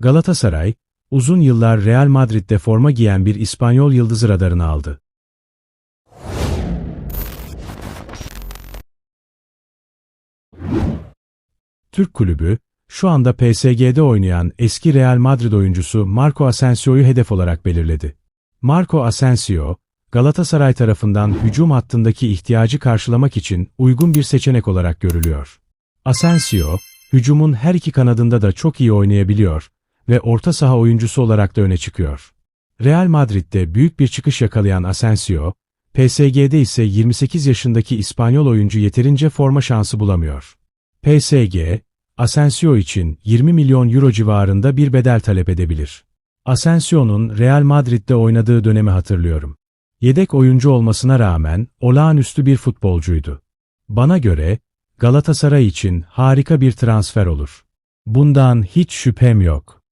Galatasaray, uzun yıllar Real Madrid'de forma giyen bir İspanyol yıldızı radarına aldı. Türk kulübü, şu anda PSG'de oynayan eski Real Madrid oyuncusu Marco Asensio'yu hedef olarak belirledi. Marco Asensio, Galatasaray tarafından hücum hattındaki ihtiyacı karşılamak için uygun bir seçenek olarak görülüyor. Asensio, hücumun her iki kanadında da çok iyi oynayabiliyor ve orta saha oyuncusu olarak da öne çıkıyor. Real Madrid'de büyük bir çıkış yakalayan Asensio, PSG'de ise 28 yaşındaki İspanyol oyuncu yeterince forma şansı bulamıyor. PSG, Asensio için 20 milyon euro civarında bir bedel talep edebilir. Asensio'nun Real Madrid'de oynadığı dönemi hatırlıyorum. Yedek oyuncu olmasına rağmen olağanüstü bir futbolcuydu. Bana göre Galatasaray için harika bir transfer olur. Bundan hiç şüphem yok.